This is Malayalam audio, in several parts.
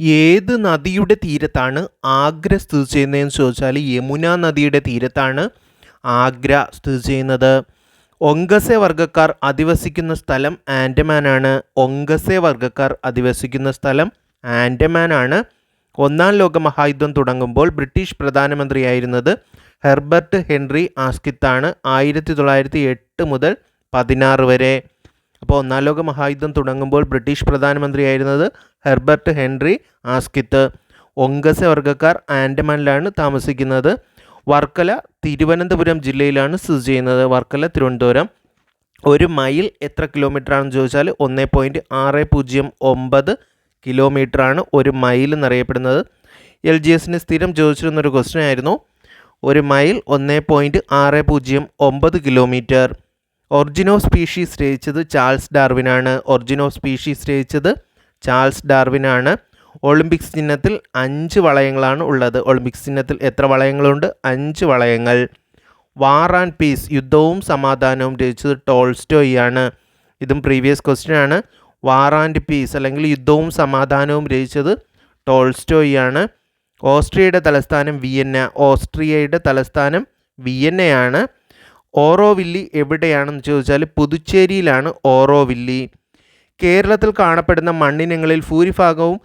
ഏത് നദിയുടെ തീരത്താണ് ആഗ്ര സ്ഥിതി ചെയ്യുന്നതെന്ന് ചോദിച്ചാൽ യമുന നദിയുടെ തീരത്താണ് ആഗ്ര സ്ഥിതി ചെയ്യുന്നത്. ഒങ്കസെ വർഗക്കാർ അധിവസിക്കുന്ന സ്ഥലം ആൻഡമാനാണ് ഒങ്കസെ വർഗക്കാർ അധിവസിക്കുന്ന സ്ഥലം ആൻഡമാനാണ് ഒന്നാം ലോക മഹായുദ്ധം തുടങ്ങുമ്പോൾ ബ്രിട്ടീഷ് പ്രധാനമന്ത്രിയായിരുന്നത് ഹെർബർട്ട് ഹെൻറി ആസ്കിത്താണ് ആയിരത്തി തൊള്ളായിരത്തി എട്ട് മുതൽ പതിനാറ് വരെ. അപ്പോൾ ഒന്നാം ലോക മഹായുദ്ധം തുടങ്ങുമ്പോൾ ബ്രിട്ടീഷ് പ്രധാനമന്ത്രിയായിരുന്നത് ഹെർബർട്ട് ഹെൻറി ആസ്കിത്ത്. ഒങ്കസ വർഗക്കാർ ആൻഡമാനിലാണ് താമസിക്കുന്നത്. വർക്കല തിരുവനന്തപുരം ജില്ലയിലാണ് സ്ഥിതി ചെയ്യുന്നത്. വർക്കല തിരുവനന്തപുരം. ഒരു മൈൽ എത്ര കിലോമീറ്റർ ആണെന്ന് ചോദിച്ചാൽ ഒന്ന് പോയിന്റ് ആറ് പൂജ്യം ഒമ്പത് കിലോമീറ്ററാണ് ഒരു മൈൽ എന്നറിയപ്പെടുന്നത്. എൽ ജി എസിന് സ്ഥിരം ചോദിച്ചിരുന്നൊരു ക്വസ്റ്റ്യൻ ആയിരുന്നു. ഒരു മൈൽ ഒന്ന് പോയിന്റ് ആറ് പൂജ്യം ഒമ്പത് കിലോമീറ്റർ. ഒറിജിൻ ഓഫ് സ്പീഷീസ് രചിച്ചത് ചാൾസ് ഡാർവിനാണ്. ഒറിജിൻ ഓഫ് സ്പീഷീസ് രചിച്ചത് ചാൾസ് ഡാർവിനാണ്. ഒളിമ്പിക്സ് ചിഹ്നത്തിൽ അഞ്ച് വളയങ്ങളാണ് ഉള്ളത്. ഒളിമ്പിക്സ് ചിഹ്നത്തിൽ എത്ര വളയങ്ങളുണ്ട്? അഞ്ച് വളയങ്ങൾ. വാർ ആൻഡ് പീസ് യുദ്ധവും സമാധാനവും രചിച്ചത് ടോൾസ്റ്റോയിയാണ്. ഇതും പ്രീവിയസ് ക്വസ്റ്റ്യൻ ആണ് വാർ ആൻഡ് പീസ് അല്ലെങ്കിൽ യുദ്ധവും സമാധാനവും രചിച്ചത് ടോൾസ്റ്റോയിയാണ്. ഓസ്ട്രിയയുടെ തലസ്ഥാനം വിയന്ന. ഓസ്ട്രിയയുടെ തലസ്ഥാനം വിയന്നയാണ്. ഓറോവില്ലി എവിടെയാണെന്ന് ചോദിച്ചാൽ പുതുച്ചേരിയിലാണ് ഓറോവില്ലി. കേരളത്തിൽ കാണപ്പെടുന്ന മണ്ണിനങ്ങളിൽ ഭൂരിഭാഗവും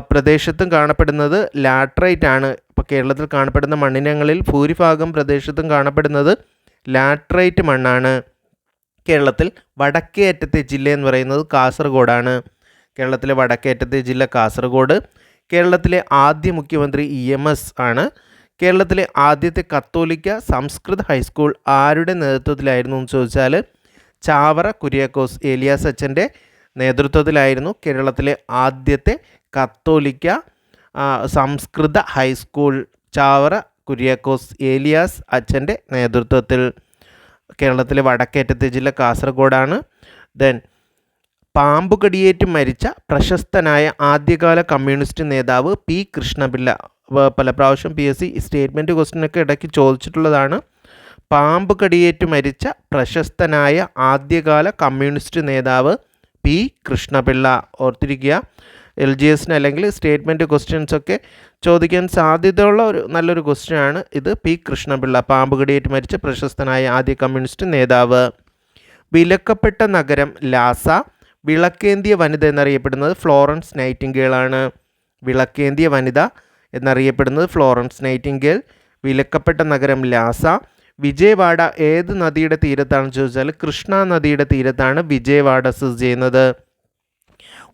പ്രദേശത്തും കാണപ്പെടുന്നത് ലാട്രൈറ്റ് ആണ്. ഇപ്പോൾ കേരളത്തിൽ കാണപ്പെടുന്ന മണ്ണിനങ്ങളിൽ ഭൂരിഭാഗം പ്രദേശത്തും കാണപ്പെടുന്നത് ലാട്രൈറ്റ് മണ്ണാണ്. കേരളത്തിൽ വടക്കേ അറ്റത്തെ ജില്ല എന്ന് പറയുന്നത് കാസർഗോഡാണ്. കേരളത്തിലെ വടക്കേ അറ്റത്തെ ജില്ല കാസർഗോഡ്. കേരളത്തിലെ ആദ്യ മുഖ്യമന്ത്രി ഇ എം എസ് ആണ്. കേരളത്തിലെ ആദ്യത്തെ കത്തോലിക്ക സംസ്കൃത ഹൈസ്കൂൾ ആരുടെ നേതൃത്വത്തിലായിരുന്നു എന്ന് ചോദിച്ചാൽ ചാവറ കുര്യാക്കോസ് ഏലിയാസ് അച്ഛന്റെ നേതൃത്വത്തിലായിരുന്നു കേരളത്തിലെ ആദ്യത്തെ കത്തോലിക്ക സംസ്കൃത ഹൈസ്കൂൾ ചാവറ കുര്യാക്കോസ് ഏലിയാസ് അച്ഛന്റെ നേതൃത്വത്തിൽ കേരളത്തിലെ വടക്കേറ്റത്തെ ജില്ല കാസർഗോഡാണ്. ദെൻ പാമ്പ് കടിയേറ്റ് മരിച്ച പ്രശസ്തനായ ആദ്യകാല കമ്മ്യൂണിസ്റ്റ് നേതാവ് പി കൃഷ്ണപിള്ള പല പ്രാവശ്യം പി എസ് സി സ്റ്റേറ്റ്മെന്റ് ക്വസ്റ്റിനൊക്കെ ഇടയ്ക്ക് ചോദിച്ചിട്ടുള്ളതാണ്. പാമ്പ് കടിയേറ്റ് മരിച്ച പ്രശസ്തനായ ആദ്യകാല കമ്മ്യൂണിസ്റ്റ് നേതാവ് പി കൃഷ്ണപിള്ള. ഓർത്തിരിക്കുക എൽ ജി എസിന് അല്ലെങ്കിൽ സ്റ്റേറ്റ്മെന്റ് ക്വസ്റ്റ്യൻസൊക്കെ ചോദിക്കാൻ സാധ്യതയുള്ള ഒരു നല്ലൊരു ക്വസ്റ്റ്യനാണ് ഇത് പി കൃഷ്ണപിള്ള പാമ്പ് കടിയേറ്റ് മരിച്ച പ്രശസ്തനായ ആദ്യ കമ്മ്യൂണിസ്റ്റ് നേതാവ്. വിലക്കപ്പെട്ട നഗരം ലാസ വിളക്കേന്തിയ വനിത എന്നറിയപ്പെടുന്നത് ഫ്ലോറൻസ് നൈറ്റിംഗേളാണ്. വിളക്കേന്തിയ വനിത എന്നറിയപ്പെടുന്നത് ഫ്ലോറൻസ് നൈറ്റിംഗേൽ. വിലക്കപ്പെട്ട നഗരം ലാസ. വിജയവാഡ ഏത് നദിയുടെ തീരത്താണെന്ന് ചോദിച്ചാൽ കൃഷ്ണ നദിയുടെ തീരത്താണ് വിജയവാഡ സ്ഥിതി ചെയ്യുന്നത്.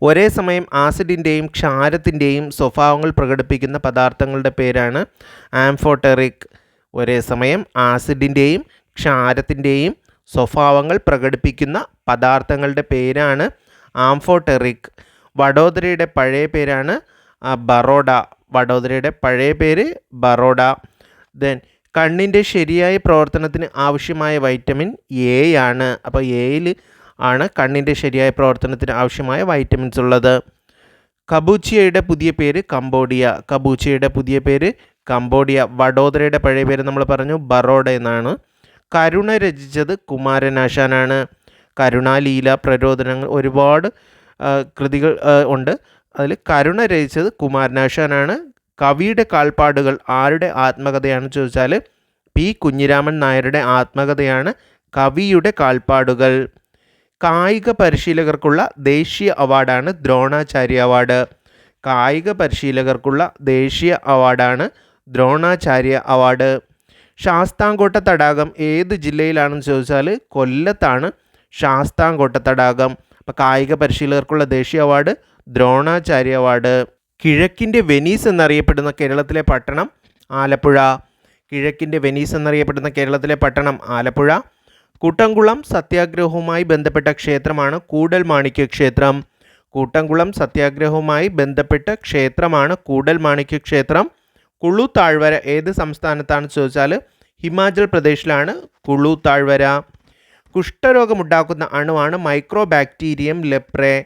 ഒരേ സമയം ആസിഡിന്റെയും ക്ഷാരത്തിന്റെയും സ്വഭാവങ്ങൾ പ്രകടിപ്പിക്കുന്ന പദാർത്ഥങ്ങളുടെ പേരാണ് ആംഫോട്ടെറിക്. ഒരേ സമയം ആസിഡിന്റെയും ക്ഷാരത്തിന്റെയും സ്വഭാവങ്ങൾ പ്രകടിപ്പിക്കുന്ന പദാർത്ഥങ്ങളുടെ പേരാണ് ആംഫോട്ടെറിക്. വഡോദരയുടെ പഴയ പേരാണ് ബറോഡ. വഡോദരയുടെ പഴയ പേര് ബറോഡ. ദെൻ കണ്ണിന്റെ ശരിയായ പ്രവർത്തനത്തിന് ആവശ്യമായ വൈറ്റമിൻ എ ആണ്. അപ്പോൾ എയിൽ ആണ് കണ്ണിന്റെ ശരിയായ പ്രവർത്തനത്തിന് ആവശ്യമായ വൈറ്റമിൻസ് ഉള്ളത്. കബൂച്ചിയയുടെ പുതിയ പേര് കംബോഡിയ. കബൂച്ചിയയുടെ പുതിയ പേര് കംബോഡിയ. വഡോദരയുടെ പഴയ പേര് നമ്മൾ പറഞ്ഞു ബറോഡ എന്നാണ്. കരുണ രചിച്ചത് കുമാരനാശാനാണ്. കരുണാലീല പ്രരോധനങ്ങൾ ഒരുപാട് കൃതികൾ ഉണ്ട്. അതിൽ കരുണ രചിച്ചത് കുമാരനാശാനാണ്. കവിയുടെ കാൽപ്പാടുകൾ ആരുടെ ആത്മകഥയാണെന്ന് ചോദിച്ചാൽ പി കുഞ്ഞിരാമൻ നായരുടെ ആത്മകഥയാണ് കവിയുടെ കാൽപ്പാടുകൾ. കായിക പരിശീലകർക്കുള്ള ദേശീയ അവാർഡാണ് ദ്രോണാചാര്യ അവാർഡ്. കായിക പരിശീലകർക്കുള്ള ദേശീയ അവാർഡാണ് ദ്രോണാചാര്യ അവാർഡ്. ശാസ്താംകോട്ട തടാകം ഏത് ജില്ലയിലാണെന്ന് ചോദിച്ചാൽ കൊല്ലത്താണ് ശാസ്താംകോട്ട തടാകം. അപ്പോൾ കായിക പരിശീലകർക്കുള്ള ദേശീയ അവാർഡ് ദ്രോണാചാര്യ അവാർഡ് കിഴക്കിന്റെ വെനീസ് എന്നറിയപ്പെടുന്ന കേരളത്തിലെ പട്ടണം ആലപ്പുഴ. കിഴക്കിന്റെ വെനീസ് എന്നറിയപ്പെടുന്ന കേരളത്തിലെ പട്ടണം ആലപ്പുഴ. കൂട്ടംകുളം സത്യാഗ്രഹവുമായി ബന്ധപ്പെട്ട ക്ഷേത്രമാണ് കൂടൽ മാണിക്യ ക്ഷേത്രം. കൂട്ടംകുളം സത്യാഗ്രഹവുമായി ബന്ധപ്പെട്ട ക്ഷേത്രമാണ് കൂടൽ മാണിക്യ ക്ഷേത്രം. കുളു താഴ്വര ഏത് സംസ്ഥാനത്താണ് ചോദിച്ചാൽ ഹിമാചൽ പ്രദേശിലാണ് കുളു താഴ്വര. കുഷ്ഠരോഗമുണ്ടാക്കുന്ന അണുവാണ് മൈക്രോ ലെപ്രേ.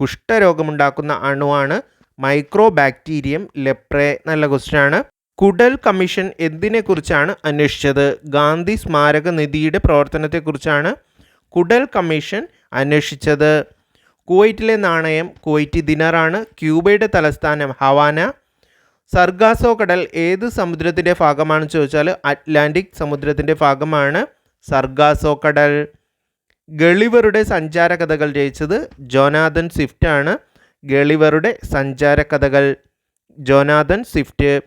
കുഷ്ഠരോഗമുണ്ടാക്കുന്ന അണുവാണ് മൈക്രോ ലെപ്രേ ലെപ്രെ നല്ല ക്വസ്റ്റ്യനാണ്. കുടൽ കമ്മീഷൻ എന്തിനെക്കുറിച്ചാണ് അന്വേഷിച്ചത്? ഗാന്ധി സ്മാരക നിധിയുടെ പ്രവർത്തനത്തെക്കുറിച്ചാണ് കുടൽ കമ്മീഷൻ അന്വേഷിച്ചത്. കുവൈറ്റിലെ നാണയം കുവൈറ്റി ദിനറാണ്. ക്യൂബയുടെ തലസ്ഥാനം ഹവാന. സർഗാസോ കടൽ ഏത് സമുദ്രത്തിന്റെ ഭാഗമാണെന്ന് ചോദിച്ചാൽ അറ്റ്ലാന്റിക് സമുദ്രത്തിന്റെ ഭാഗമാണ്. സർഗാസോ കടൽ ഗളിവറുടെ സഞ്ചാര കഥകൾ രചിച്ചത് ജോനാഥൻ സ്വിഫ്റ്റ് ആണ്. ഗളിവറുടെ സഞ്ചാര കഥകൾ ജോനാഥൻ സ്വിഫ്റ്റ്.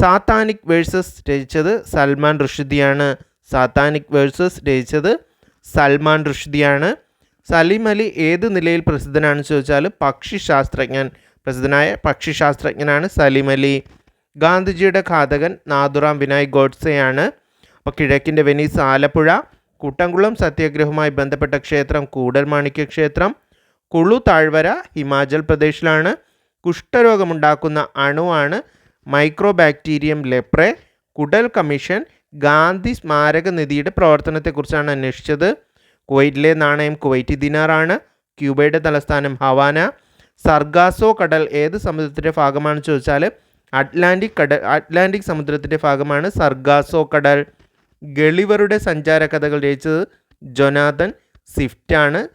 സാത്താനിക് വേഴ്സസ് രചിച്ചത് സൽമാൻ റുഷ്ദിയാണ്. സാത്താനിക് വേഴ്സസ് രചിച്ചത് സൽമാൻ റുഷ്ദിയാണ്. സലീം അലി ഏത് നിലയിൽ പ്രസിദ്ധനാണെന്ന് ചോദിച്ചാൽ പക്ഷിശാസ്ത്രജ്ഞൻ പ്രസിദ്ധനായ പക്ഷിശാസ്ത്രജ്ഞനാണ് സലീം അലി. ഗാന്ധിജിയുടെ ഘാതകൻ നാഥുറാം വിനായ് ഗോഡ്സെയാണ്. അപ്പോൾ കിഴക്കിന്റെ വെനീസ് ആലപ്പുഴ കൂട്ടംകുളം സത്യാഗ്രഹവുമായി ബന്ധപ്പെട്ട ക്ഷേത്രം കൂടൽമാണിക്യ ക്ഷേത്രം കുളു താഴ്വര ഹിമാചൽ പ്രദേശിലാണ്. കുഷ്ഠരോഗമുണ്ടാക്കുന്ന അണുവാണ് മൈക്രോ ബാക്ടീരിയം ലെപ്രെ. കുടൽ കമ്മീഷൻ ഗാന്ധി സ്മാരക നിധിയുടെ പ്രവർത്തനത്തെക്കുറിച്ചാണ് അന്വേഷിച്ചത്. കുവൈറ്റിലെ നാണയം കുവൈറ്റി ദിനാറാണ്. ക്യൂബയുടെ തലസ്ഥാനം ഹവാന. സർഗാസോ കടൽ ഏത് സമുദ്രത്തിന്റെ ഭാഗമാണെന്ന് ചോദിച്ചാൽ അറ്റ്ലാന്റിക് കടൽ അറ്റ്ലാന്റിക് സമുദ്രത്തിന്റെ ഭാഗമാണ് സർഗാസോ കടൽ. ഗളിവറുടെ സഞ്ചാരകഥകൾ രചിച്ചത് ജൊനാഥൻ സ്വിഫ്റ്റാണ്.